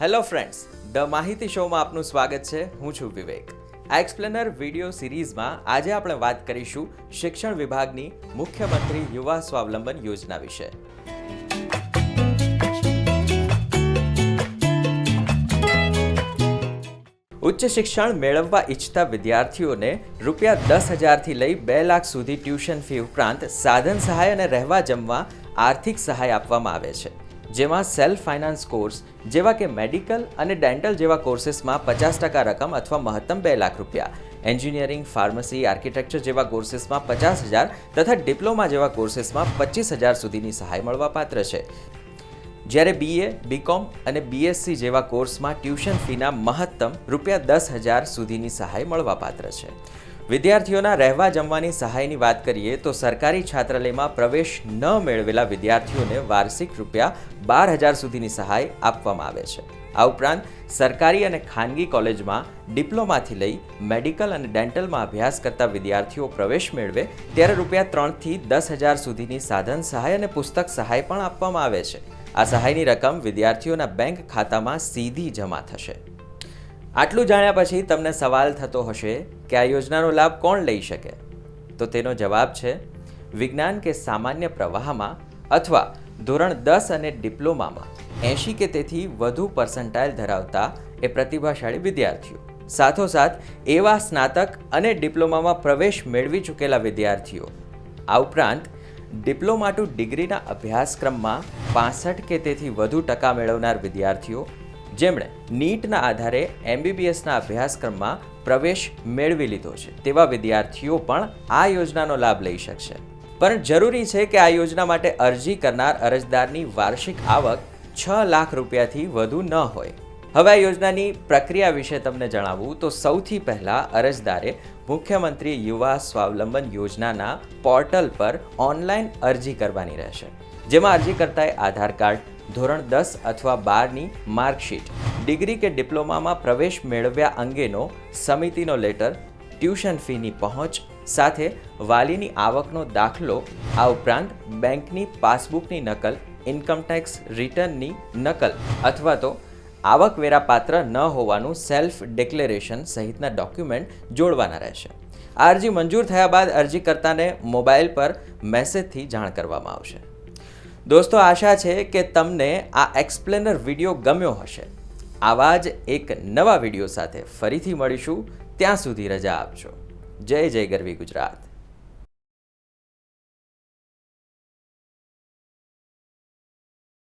Hello friends, the માહિતી શોમાં આપનું સ્વાગત છે. હું છું વિવેક. આ એક્સપ્લેનર વિડિયો સિરીઝમાં આજે આપણે વાત કરીશું શિક્ષણ વિભાગની મુખ્યમંત્રી યુવા સ્વાવલંબન યોજના વિશે. ઉચ્ચ શિક્ષણ મેળવવા ઈચ્છતા વિદ્યાર્થીઓને રૂપિયા દસ હજારથી લઈ બે લાખ સુધી ટ્યુશન ફી ઉપરાંત સાધન સહાય અને રહેવા જમવા આર્થિક સહાય આપવામાં આવે છે. જેમાં સેલ્ફ ફાઇનાન્સ કોર્સ જેવા કે મેડિકલ અને ડેન્ટલ જેવા કોર્સીસમાં પચાસ ટકા રકમ અથવા મહત્તમ બે લાખ રૂપિયા. એન્જિનિયરિંગ ફાર્મસી આર્કિટેક્ચર જેવા કોર્સીસમાં પચાસ હજાર તથા ડિપ્લોમા જેવા કોર્સીસમાં પચીસ હજાર સુધીની સહાય મળવા પાત્ર છે. જ્યારે બીએ બીકોમ અને બીએસસી જેવા કોર્સમાં ટ્યુશન ફીના મહત્તમ રૂપિયા દસ હજાર સુધીની સહાય મળવાપાત્ર છે. વિદ્યાર્થીઓના રહેવા જમવાની સહાયની વાત કરીએ તો સરકારી છાત્રાલયમાં પ્રવેશ ન મેળવેલા વિદ્યાર્થીઓને વાર્ષિક રૂપિયા બાર હજાર સુધીની સહાય આપવામાં આવે છે. આ ઉપરાંત સરકારી અને ખાનગી કોલેજમાં ડિપ્લોમાથી લઈ મેડિકલ અને ડેન્ટલમાં અભ્યાસ કરતા વિદ્યાર્થીઓ પ્રવેશ મેળવે ત્યારે રૂપિયા ત્રણથી દસ હજાર સુધીની સાધન સહાય અને પુસ્તક સહાય પણ આપવામાં આવે છે. આ સહાયની રકમ વિદ્યાર્થીઓના બેંક ખાતામાં સીધી જમા થશે. આટલું જાણ્યા પછી તમને સવાલ થતો હશે કે આ યોજનાનો લાભ કોણ લઈ શકે? તો તેનો જવાબ છે વિજ્ઞાન કે સામાન્ય પ્રવાહમાં અથવા ધોરણ દસ અને ડિપ્લોમામાં. એંશી કે તેથી વધુ પર્સન્ટાઇલ ધરાવતા એ પ્રતિભાશાળી વિદ્યાર્થીઓ. સાથોસાથ, એવા સ્નાતક અને ડિપ્લોમામાં પ્રવેશ મેળવી ચૂકેલા વિદ્યાર્થીઓ. આ ઉપરાંત, ડિપ્લોમા ટુ ડિગ્રીના અભ્યાસક્રમમાં પાસઠ કે તેથી વધુ ટકા મેળવનાર વિદ્યાર્થીઓ જેમણે નીટના આધારે એમબીબીએસના અભ્યાસક્રમમાં પ્રવેશ મેળવી લીધો છે. તેવા વિદ્યાર્થીઓ પણ આ યોજનાનો લાભ લઈ શકશે. પણ જરૂરી છે કે આ યોજના માટે અરજી કરનાર અરજદારની વાર્ષિક આવક છ લાખ રૂપિયાથી વધુ ન હોય. હવે આ યોજનાની પ્રક્રિયા વિશે તમને જણાવું તો સૌથી પહેલાં અરજદારે મુખ્યમંત્રી યુવા સ્વાવલંબન યોજનાના પોર્ટલ પર ઓનલાઈન અરજી કરવાની રહેશે, જેમાં અરજી કરતાએ આધાર કાર્ડ ધોરણ દસ અથવા બારની માર્કશીટ. ડિગ્રી કે ડિપ્લોમામાં પ્રવેશ મેળવ્યા અંગેનો સમિતિનો લેટર, ટ્યુશન ફીની પહોંચ, સાથે વાલીની આવકનો દાખલો, આ ઉપરાંત બેંકની પાસબુકની નકલ ઇન્કમટેક્સ રિટર્નની નકલ, અથવા તો આવકવેરા પાત્ર ન હોવાનું સેલ્ફ ડિક્લેરેશન સહિતના ડોક્યુમેન્ટ જોડવાના રહેશે. આ અરજી મંજૂર થયા બાદ અરજીકર્તાને મોબાઈલ પર મેસેજથી જાણ કરવામાં આવશે. દોસ્તો, આશા છે કે તમને આ એક્સપ્લેનર વીડિયો ગમ્યો હશે. આવા જ એક નવા વીડિયો સાથે ફરીથી મળીશું. ત્યાં સુધી રજા આપજો. જય જય ગરવી ગુજરાત.